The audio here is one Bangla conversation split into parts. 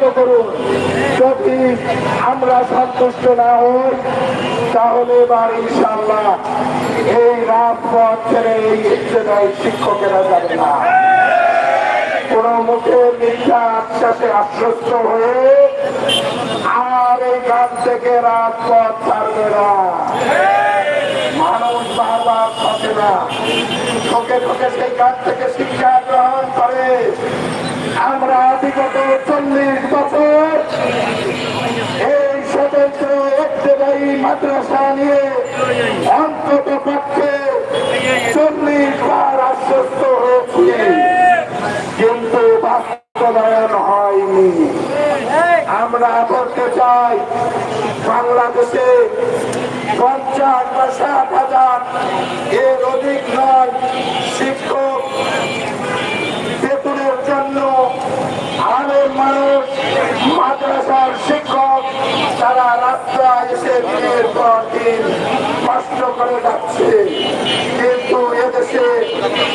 বিগত করুন। যদি আমরা সন্তুষ্ট না হই, তাহলে এবার ইনশাল্লাহ এই রাজপথ ছেড়ে এই ইচ্ছেদায় শিক্ষকেরা যাবে না। কোন মুখে মিথ্যা আশ্বাসে আশ্বস্ত হয়ে আর এই গান থেকে রাজপথ ছাড়বে না। মানুষ বারবার থাকে না। ঠকে ঠকে সেই গান থেকে শিক্ষা গ্রহণ করে। আমরা বিগত চল্লিশ মাদ্রাসা নিয়ে অন্তত পক্ষে চল্লিশ বার আশ্বস্ত হয়েছি। কিন্তু বাস্তবায়ন হয়নি। আমরা বলতে চাই, বাংলাদেশে পঞ্চাশ বা ষাট হাজার এর অধিক নয় শিক্ষক। বেতনের জন্য আরও মানুষ মাদ্রাসার শিক্ষক তারা রাস্তায় এসে দিনের পর দিন কষ্ট করে যাচ্ছে। কিন্তু এদেশে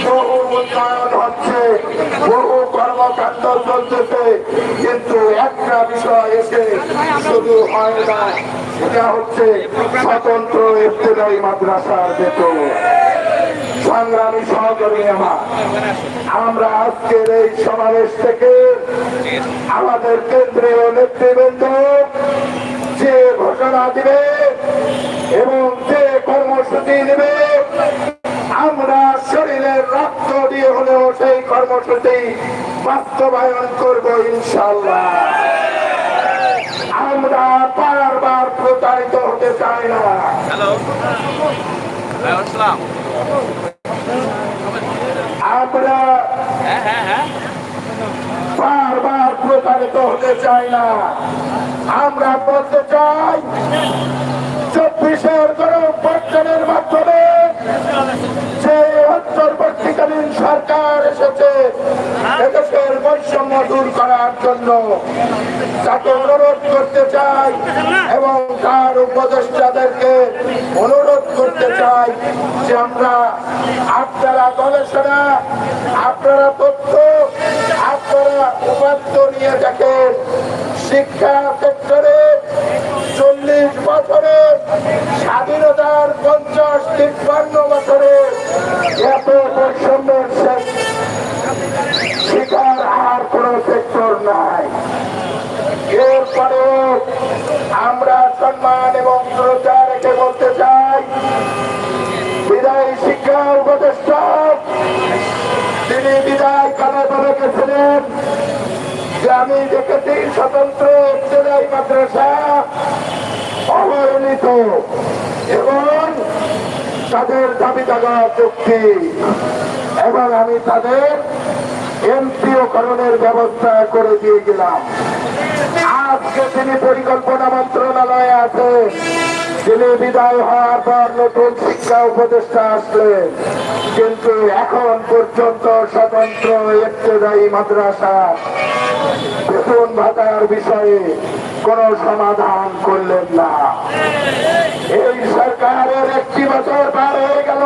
বহু উন্নয়ন হচ্ছে, বহু কর্মকাণ্ড চলতেছে কিন্তু একটা বিষয় এসে শুধু হয় না এটা হচ্ছে স্বতন্ত্র মাদ্রাসার বেতন। সংগ্রামী সহকর্মী আমার, আমরা আজকের এই সমাবেশ থেকে আমাদের কেন্দ্রীয় নেতৃবৃন্দ যে ঘোষণা দিবে এবং যে কর্মসূচি দিবে আমরা শরীরের রক্ত দিয়ে হলেও সেই কর্মসূচি বাস্তবায়ন করব ইনশাল্লাহ আমরা বারবার প্রতারিত হতে চাই না। আমরা হ্যাঁ হ্যাঁ হ্যাঁ। বারবার প্রতারিত হতে চাই না। আমরা বলতে চাই চব্বিশের গণপর্যনের মাধ্যমে যে অন্তর্বর্তীকালীন সরকার এসেছে এদেশের বৈষম্য দূর করার জন্য। তাকে অনুরোধ করতে চাই এবং তার উপদেষ্টাদেরকে অনুরোধ করতে চাই যে আমরা, আপনারা গবেষণা আপনারা তথ্য আপনারা শিক্ষা সেক্টরে চল্লিশ বছরে, স্বাধীনতার পঞ্চাশ তিপ্পান্ন বছরে এত আর কোন সেক্টর নাই। এরপরে আমরা সম্মান এবং শ্রদ্ধা রেখে বলতে চাই, বিদায়ী শিক্ষা উপদেষ্টা আমি দেখেছি স্বতন্ত্র ইবতদায়ী মাদ্রাসা অবহেলিত এবং তাদের দাবি দাবা চুক্তি। এবং আমি তাদের এমপিওকরণের ব্যবস্থা করে দিয়ে গেলাম। আজকে তিনি পরিকল্পনা মন্ত্রণালয়ে আছে। তিনি বিদায় হওয়ার পর নতুন শিক্ষা উপদেষ্টা আসলেন। কিন্তু এখন পর্যন্ত স্বতন্ত্র ইবতদায়ী মাদ্রাসা বেতন ভাতার বিষয়ে কোন সমাধান করলেন না। এই সরকারের একটি বছর পার হয়ে গেল।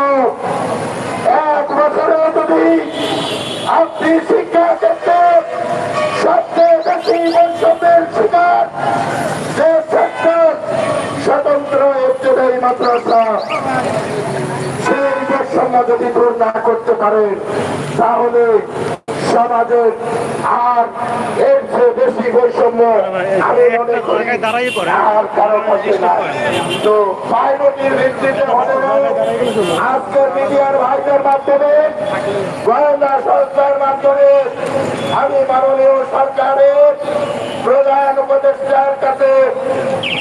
এক বছরে যদি আপনি শিক্ষা ক্ষেত্রে সবচেয়ে বেশি বৈষম্যের শিকার, যে সেক্টর স্বতন্ত্র ইবতদায়ী মাদ্রাসা, সেই বৈষম্য যদি দূর না করতে পারেন, তাহলে সমাজে আর এর চেয়ে বেশি বৈষম্য আমি মনে করি আর তো পাইলটির ভিত্তিতে আজকের মিডিয়ার ভাইদের মাধ্যমে গোয়েন্দা সংস্থার মাধ্যমে আমি মাননীয় সরকারের প্রধান উপদেষ্টার কাছে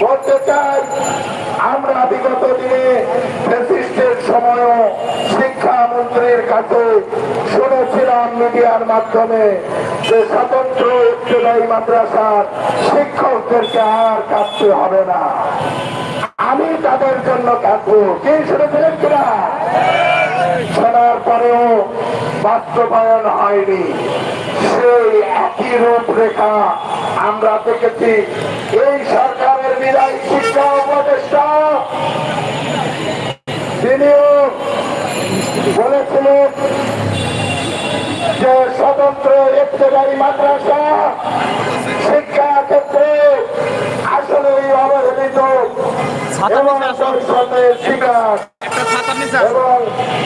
বলতে চাই আমরা বিগত দিনে ফেসিস্টের সময়ও শিক্ষামন্ত্রীর কাছে শুনেছিলাম মিডিয়ার মাধ্যমে যে স্বতন্ত্র ইবতদায়ী মাদ্রাসার শিক্ষকদেরকে আর কাটতে হবে না। আমি তাদের জন্য কাটবো কে শুনেছিলেন কিনা? শোনার পরেও বাস্তবায়ন হয়নি। সেই একই রূপরেখা আমরা দেখেছি। এই সরকারের বিদায় শিক্ষা উপদেষ্টা তিনিও বলেছিলেন একমাত্র ইফতেদারি মাদ্রাসা শিক্ষা ক্ষেত্রে আসলেই অবহেলিত এবং এবং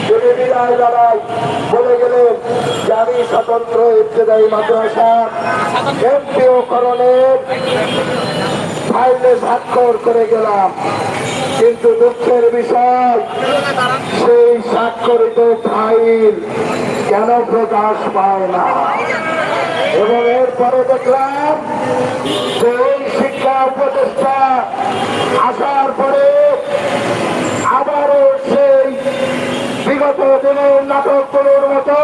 যদি বিদায় বলে গেলেন যে আমি স্বতন্ত্র ইফতেদারি মাদ্রাসা এমপিও করণের ফাইলে স্বাক্ষর করে গেলাম। কিন্তু দুঃখের বিষয়, সেই স্বাক্ষরিত ফাইল কেন প্রকাশ পায় না? এবং এরপরে দেখলাম যে শিক্ষা উপদেষ্টা আসার পরে আবারও সেই বিগত দিনের নাটকগুলোর মতো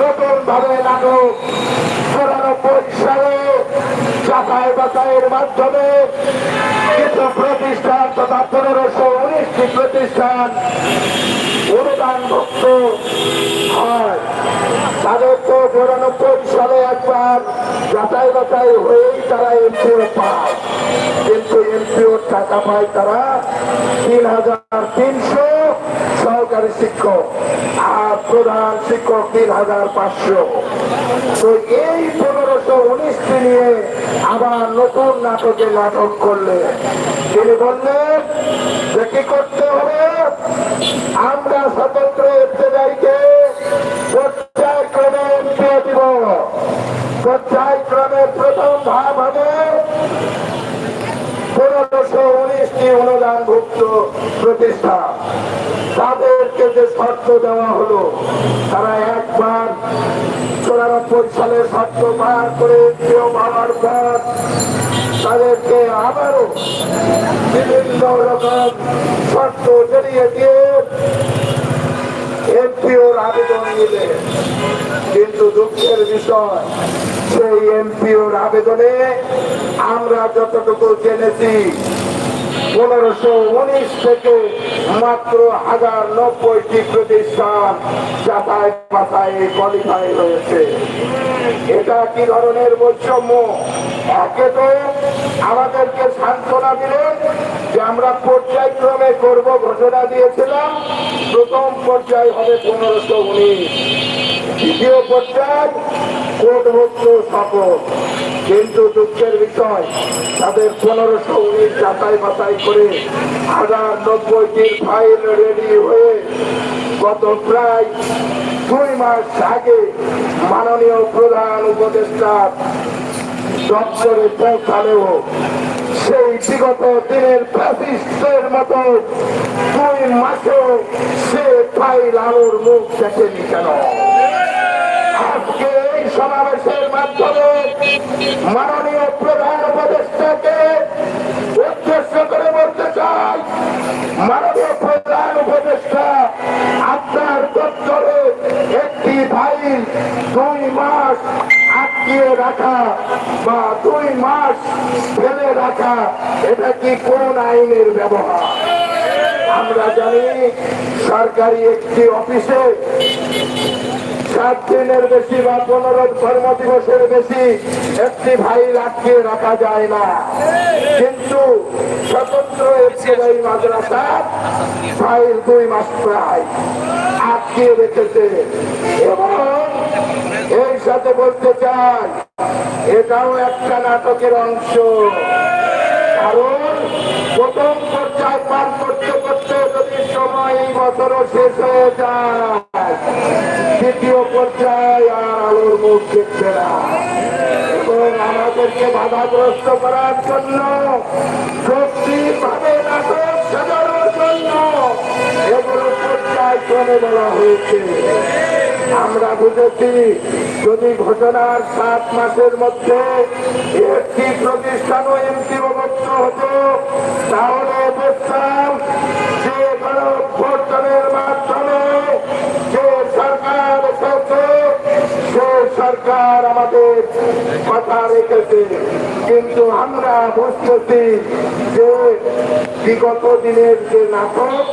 নতুন ভাবে নাটক চুরানব্বই সালে যাচাই বাছাইয়ের মাধ্যমে কিছু প্রতিষ্ঠান তথা পনেরোশো উনিশটি প্রতিষ্ঠান অনুদানভুক্ত হয়। তাদের তো চুরানব্বই সালে একবার যাচাই বাছাই হয়েই তারা এমপিও পায়। কিন্তু এমপিওর টাকা পায় তারা তিন হাজার তিনশো সহকারী শিক্ষক আর প্রধান শিক্ষক তিন হাজার পাঁচশো। তো এই পনেরোশো উনিশটি নিয়ে আবার নতুন নাটকে নাটক করলে। তিনি বললেন, যে কি করতে হবে? আমরা স্বতন্ত্র ইত্তেদায়ীকে পর্যায়ক্রমে অনুদানভুক্ত প্রতিষ্ঠান তাদেরকে যে শর্ত দেওয়া হলো। তারা একবার চুরানব্বই সালে শর্ত পার করে কেউ পাওয়ার পর তাদেরকে আবারও বিভিন্ন রকম শর্ত জড়িয়ে দিয়ে এমপিওর আবেদন নিলে। কিন্তু দুঃখের বিষয়, সেই এমপিওর আবেদনে আমরা যতটুকু জেনেছি পনেরোশো উনিশ থেকে মাত্র হাজার নব্বইটি প্রতিষ্ঠান যাতায়াত মাথায় কোয়ালিফাই হয়েছে। এটা কি ধরনের বৈষম্য? একে তো আমাদেরকে সান্ত্বনা দিলেন যে আমরা পর্যায়ক্রমে করব ঘোষণা দিয়েছিলাম, প্রথম পর্যায় হবে পনেরোশো উনিশ। দ্বিতীয় পর্যায় কোটভুক্ত শপথ কিন্তু দুঃখের বিষয়, তাদের পনেরোশো উনিশ যাচাই বাছাই করে হাজার নব্বইটির ফাইল রেডি হয়ে গত প্রায় দুই মাস আগে মাননীয় প্রধান উপদেষ্টা দপ্তরে পৌঁছালেও সেই বিগত দিনের প্রাতিষ্ঠের মতো দুই মাসেও সে ফাইল আলোর মুখ দেখেনি কেন? আজকে সমাবেশের মাধ্যমে মাননীয় প্রধান উপদেষ্টাকে উদ্দেশ্য করে বলতে চাই, মাননীয় প্রধান উপদেষ্টা, আপনার দপ্তরে একটি ফাইল দুই মাস আটকিয়ে রাখা বা দুই মাস ফেলে রাখা, এটা কি কোন আইনের ব্যবহার? আমরা জানি সরকারি একটি অফিসে সাত দিনের বেশি বা পনেরো কর্ম দিবসের বেশি একটি ভাই আটকে রাখা যায় না। কিন্তু স্বতন্ত্র একটি মাদ্রাসা ফাইল দুই মাস প্রায় আটকে রেখেছে। এবং এর সাথে বলতে চাই, এটাও একটা নাটকের অংশ। কারণ প্রথম পর্যায় পার করতে করতে সময় শেষ হয়ে যায়। দ্বিতীয় পর্যায়ে আর আলোর মুখ দেখবে না। আমাদেরকে বাধাগ্রস্ত করার জন্য ভাবে নাটক সাজানোর জন্য। এগুলো বলা হয়েছে। আমরা বুঝেছি, যদি ঘটনার সাত মাসের মধ্যে একটি প্রতিষ্ঠানও এমপি অবস্থ হতো, তাহলে বুঝতাম মাধ্যমে যে সরকার সে সরকার আমাদের কথা রেখেছে। কিন্তু আমরা বুঝতেছি যে বিগত দিনের যে নাটক,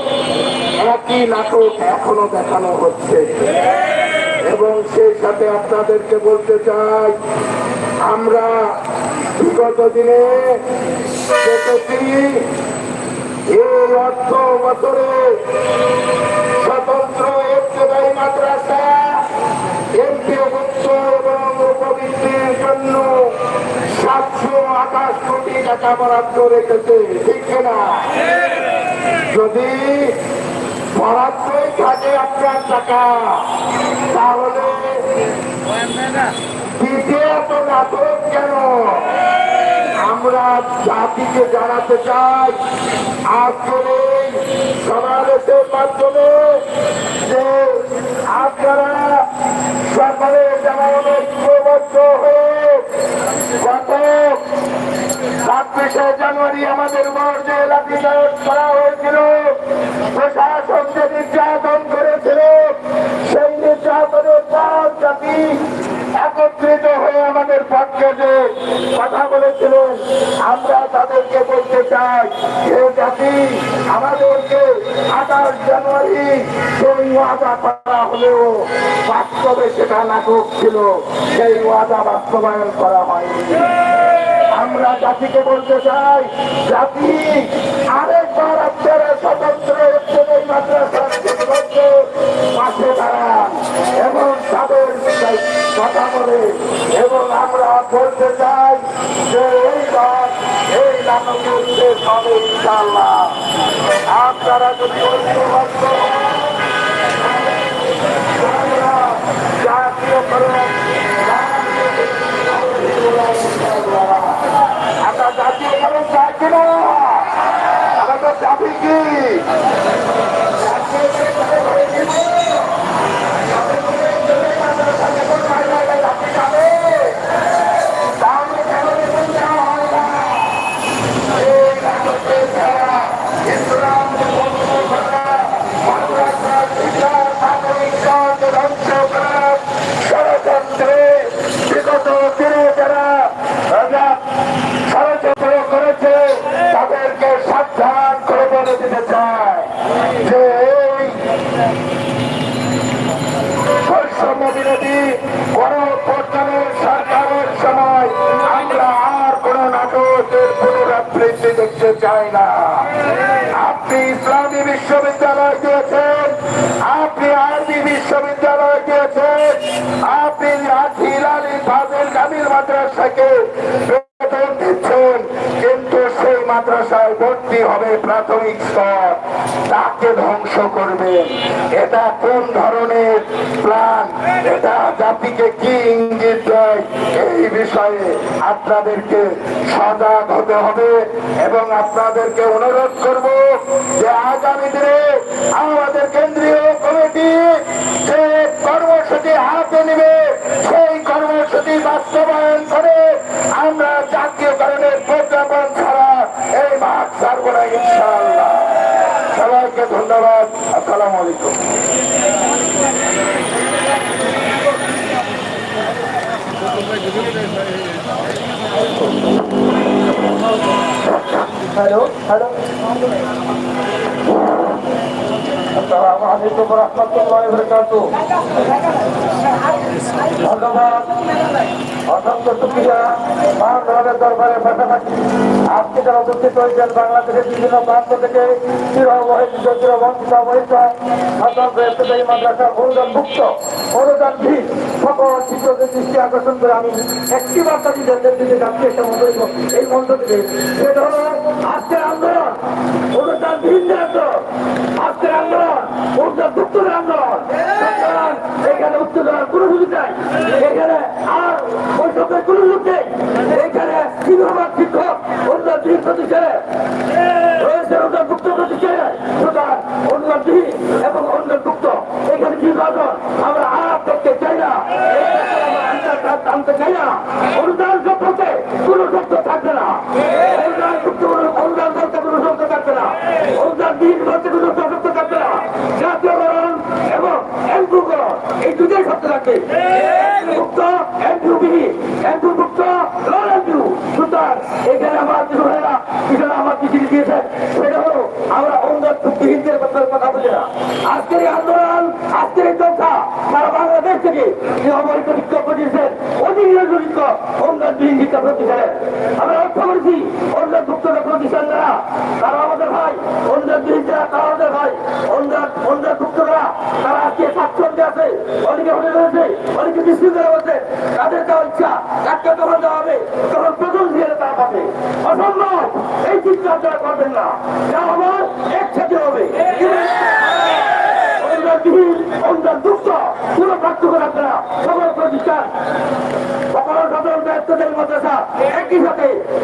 একই নাটক এখনও দেখানো হচ্ছে। এবং সেই সাথে আপনাদেরকে বলতে চাই, আমরা বিগত দিনে দেখেছি এই অর্থ বছরে স্বতন্ত্র ইবতদায়ী মাদ্রাসা এমপিও মুক্ত এবং উপবৃত্তির জন্য সাতশো আকাশ কোটি টাকা বরাদ্দ রেখেছে, ঠিক না যদি বরাদ্দই থাকে আপনার টাকা, তাহলে দিতে এত নাটক কেন? আমরা জাতিকে জানাতে চাই আজকের এই সমাবেশের মাধ্যমে যে আপনারা সকলে গত ছাব্বিশে জানুয়ারি আমাদের মর্যে লাঠি করা হয়েছিল, প্রশাসন যে নির্যাতন করেছিল, সেই নির্যাতনের পর জাতি একত্রিত হয়ে আমাদের পক্ষে যে কথা বলেছিলেন, আমরা তাদেরকে বলতে চাই যে জাতি, আমাদেরকে আঠাশ জানুয়ারি সেই ওয়াদা করা হলেও বাস্তবে সেটা নাটক ছিল, সেই ওয়াদা বাস্তবায়ন করা হয়নি। আমরা জাতিকে বলতে চাই, জাতি, আরেকবার আপনারা স্বতন্ত্র এই মাদ্রাসার শিক্ষকদের পাশে দাঁড়ান এবং তাদের কথা বলে। এবং আমরা বলতে চাই যে এই কাজ এই হবে ইনশাল্লাহ আপনারা যদি কিনা আমাদের দাবি কি? মাদ্রাসাকে বেতন দিচ্ছেন, কিন্তু সেই মাদ্রাসায় ভর্তি হবে প্রাথমিক স্তর। তাকে ধ্বংস করবেন। এটা কোন ধরনের প্ল্যান? এটা জাতিকে কি ইঙ্গিত দেয়? এই বিষয়ে আপনাদেরকে সজাগ হতে হবে এবং আপনাদেরকে অনুরোধ করব যে আগামী দিনে আমাদের কেন্দ্রীয় কমিটি যে কর্মসূচি হাতে নেবে কর্মসূচি বাস্তবায়ন করে আমরা জাতীয়করণের প্রজ্ঞাপন ছাড়া এই মাঠ ছাড়বো না, ইনশাআল্লাহ। সবাইকে ধন্যবাদ। আসসালামু আলাইকুম। Hello hello. আসসালামু আলাইকুম রহমতুল্লাহ বরকাতুহ। ধন্যবাদ। অসংখ্য সুক্রিয়া মানবের দরবারে পাশাপাশি আজকে যারা উপস্থিত হয়েছেন, বাংলাদেশের বিভিন্ন প্রান্ত থেকে চিরবহিত চিরবঞ্চিত অবহিত স্বতন্ত্র ইফতেদায়ী মাদ্রাসার অনুদানভুক্ত অনুদানহীন সকল শিক্ষকের দৃষ্টি আকর্ষণ করে আমি একটি বার্তা দিতে দিতে যাচ্ছি একটা মন্ত্র এই মন্ত্র সেটা হলো আজকের আন্দোলন অনুদানহীন আন্দোলন আজকের আন্দোলন অনুদানভুক্ত আন্দোলন সুতরাং এখানে উত্তেজনার কোনো সুযোগ নাই এখানে আর বৈঠকের কোনো সুযোগ নেই বিভাগ শিক্ষক অনুদানহীন প্রতিষ্ঠানে রয়েছে অনুদানভুক্ত প্রতিষ্ঠানে সুতরাং অনুদানহীন এবং অনুদানভুক্ত এখানে বিভাজন আমরা আর দেখতে চাই না। চাই না। অনুদান সম্পর্কে কোনো শব্দ না। অনুদান অনুদান বলতে কোনো শব্দ না। অনুদান বিহীন বলতে না। জাতীয়করণ এবং এন্ট্রুকরণ এই দুটোই শব্দ থাকবে। এখানে আমার কিছু হয় ব্যাপারে কথা বলি আজকের আন্দোলন, আজকের চর্চা, সারা যে অবৈধ বিক্ষোভ ঘটিয়েছেন অনুদান বিহীন প্রতিষ্ঠানে। আমরা লক্ষ্য করেছি অনুদান ভুক্ত প্রতিষ্ঠান দ্বারা, তারা আমাদের ভাই আমাদের ভাই অনুদান ভুক্তরা তারা আজকে স্বাচ্ছন্দ্যে আছে, অনেকে হোটেল রয়েছে অনেকে বিশৃঙ্খলা হচ্ছে তাদের যা ইচ্ছা কাজকে তখন দেওয়া হবে, তখন প্রথম দিয়ে তারা আছে অসম্ভব! এই চিন্তা করবেন না। যা আমার একসাথে হবে। একই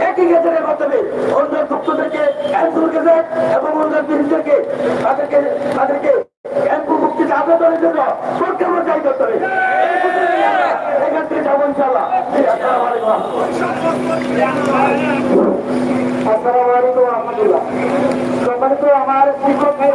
একই গেজের মাধ্যমে অনুদান মুক্তদেরকে ক্যান্সুল গেজেট এবং বিহীনদেরকে তাদেরকে তাদেরকে আবেদনের জন্য প্রজ্ঞাপন জারি করতে হবে এখান আসসালামু আলাইকুম। রহমতুল্লাহ। সম্মানিত আমার শিক্ষক ভাই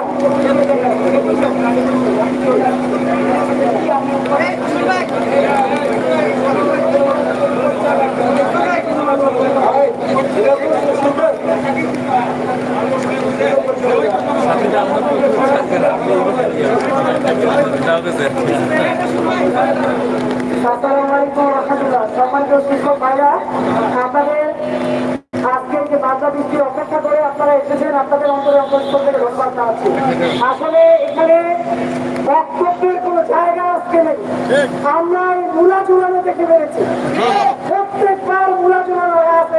আসসালামু আলাইকুম রহমতুল্লাহ সম্মানিত শিক্ষক ভাইরা আপনাদের আজকে যে বাধা বৃষ্টি অপেক্ষা করে আপনারা এসেছেন আপনাদের অন্তরে অন্তঃস্থল থেকে ধন্যবাদ জানাচ্ছি আসলে এখানে বক্তব্যের কোনো জায়গা আজকে নেই। আমরা এই মূলা ঝুলানো দেখে পেরেছি প্রত্যেকবার মূলা ঝুলানো আছে।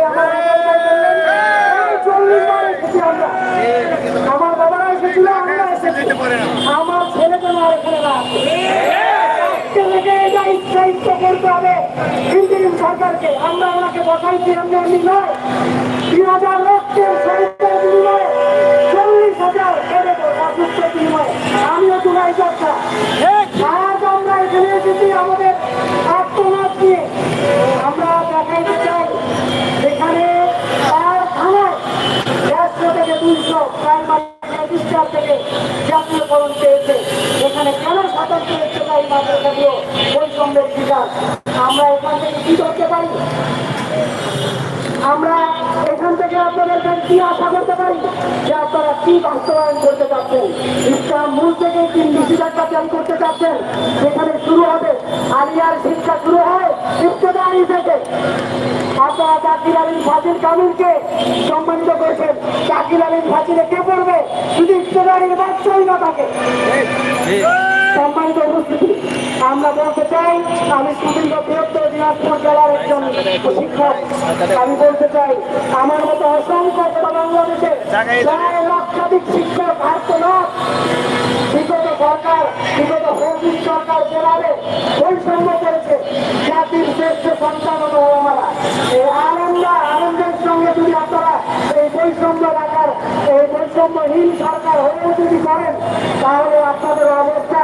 আমার ওনাকে বসাইছি এমনি এমনি নয়। তিন হাজার লক্ষের শহীদের বিনিময়ে আমিও যাত্রা আজ আমরা আমাদের আত্মনাথ নিয়ে আমরা দেখাইতে চাই এখানে আর থানায় দেড়শো থেকে দুইশো প্রায় রেজিস্টার থেকে জাতীয়করণ পেয়েছে এখানে কেন মাদ্রাসাগুলো বৈষম্যের শিকার আমরা এখান থেকে কি করতে পারি? আপনাদের কি আশা করতে পারি যে আপনারা কি বাস্তবায়ন করতে চাচ্ছেন? ইসলাম মূল থেকে কি নিষেধাজ্ঞা চালু করতে চাচ্ছেন যেখানে শুরু হবে আলিয়ার শিক্ষা শুরু হয় ইফতেদারি থেকে। আপনারা জাকির আলীম ফাজিল কামিলকে সম্মানিত করেছেন। জাকির আলীম ফাজিলে কে পড়বে? যদি ইফতেদারির বাচ্চাই না থাকে সম্মানিত উপস্থিতি। আমরা বলতে চাই, আমি সুদীর্ঘ বৃহত্তর দিনাজপুর জেলার একজন শিক্ষক। আমি বলতে চাই, আমার মতো অসংখ্য বাংলাদেশে প্রায় লক্ষাধিক শিক্ষক ভারতনাথ বিগত সরকার, বিগত হৌদিক সরকার জেলারে বৈষম্য করেছে। জাতির শ্রেষ্ঠ সন্তান ওলামারা এই আনন্দা, আনন্দের সঙ্গে যদি আপনারা এই বৈষম্য রাখার, এই বৈষম্যহীন সরকার হয়ে যদি করেন, তাহলে আপনাদের অবস্থা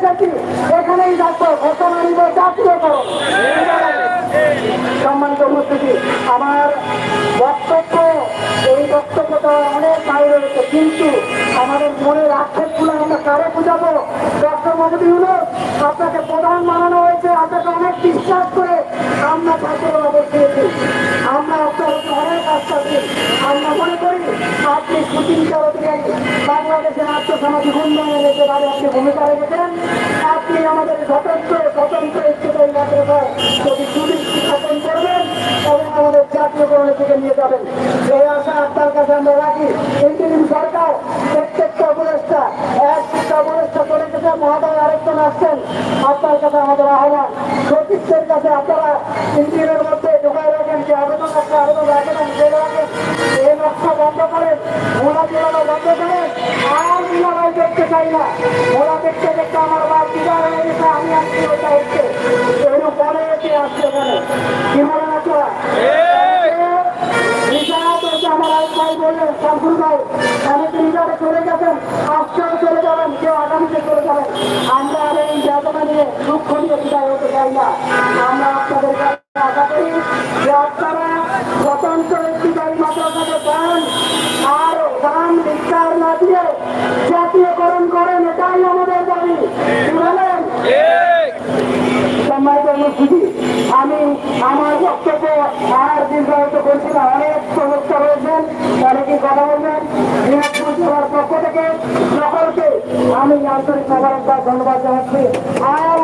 এসেছি। এখানেই থাকব ঘটনা নিব জাতীয় করুন সম্মানিত উপস্থিতি, আমার বক্তব্য, এই বক্তব্যটা অনেক বাইরে রয়েছে, কিন্তু আমাদের মনের আক্ষেপগুলো আমরা কারে বুঝাবো? ডক্টর মোহাম্মদ ইউনুস, আপনাকে প্রধান বানানো হয়েছে, আপনাকে অনেক বিশ্বাস করে আমরা ছাত্ররা বসিয়েছি আমরা উপর অনেক আস্থা দিই আমরা মনে করি আপনি সুচিন্তার অধিকারী বাংলাদেশের আত্মসামাজিক উন্নয়নের যে বারে আপনি ভূমিকা রেখেছেন। আপনি আমাদের স্বতন্ত্র স্বতন্ত্র ইচ্ছুকারী মাদ্রাসায় যদি সুদৃষ্টি স্থাপন করবেন এবং আমাদের জাতীয়করণের দিকে নিয়ে যাবেন। এই আশা আপনার কাছে আমরা রাখি। ইন্টারিম সরকার, প্রত্যেকটা উপদেষ্টা, এক শিক্ষা উপদেষ্টা করে গেছে, মহাদয় আরেকজন আসছেন। আপনার কাছে আমাদের আহ্বান। সতীর্থের কাছে আপনারা ইন্টারিমের মধ্যে আবেদন আবেদন এই নকশা বন্ধ করেন মোলা জেলানো বন্ধ করেন আর মিলামাই দেখতে চাই না। মোলা দেখতে দেখতে আমার বাদ বিদায় হয়ে গেছে আমি আসছি ওইটা হচ্ছে? পরে এসে আসছে এখানে। কি রিজার্ভ হচ্ছে আমার আরেক ভাই বললেন শামসুল ভাই অনেকে রিজার্ভে চলে গেছেন। আজকেও চলে যাবেন কেউ আগামীতে চলে যাবেন। আমরা আর এই যাতনা নিয়ে দুঃখ নিয়ে বিদায় হতে চাই না। আমরা আপনাদের আশা আর আমি আমার বক্তব্য আর দীর্ঘায়িত করছি না অনেক প্রবক্তা রয়েছেন অনেকেই কথা বলবেন দিনাজপুর জেলার পক্ষ থেকে সকলকে আমি আন্তরিক মোবারকবাদ ধন্যবাদ জানাচ্ছি। আয়াম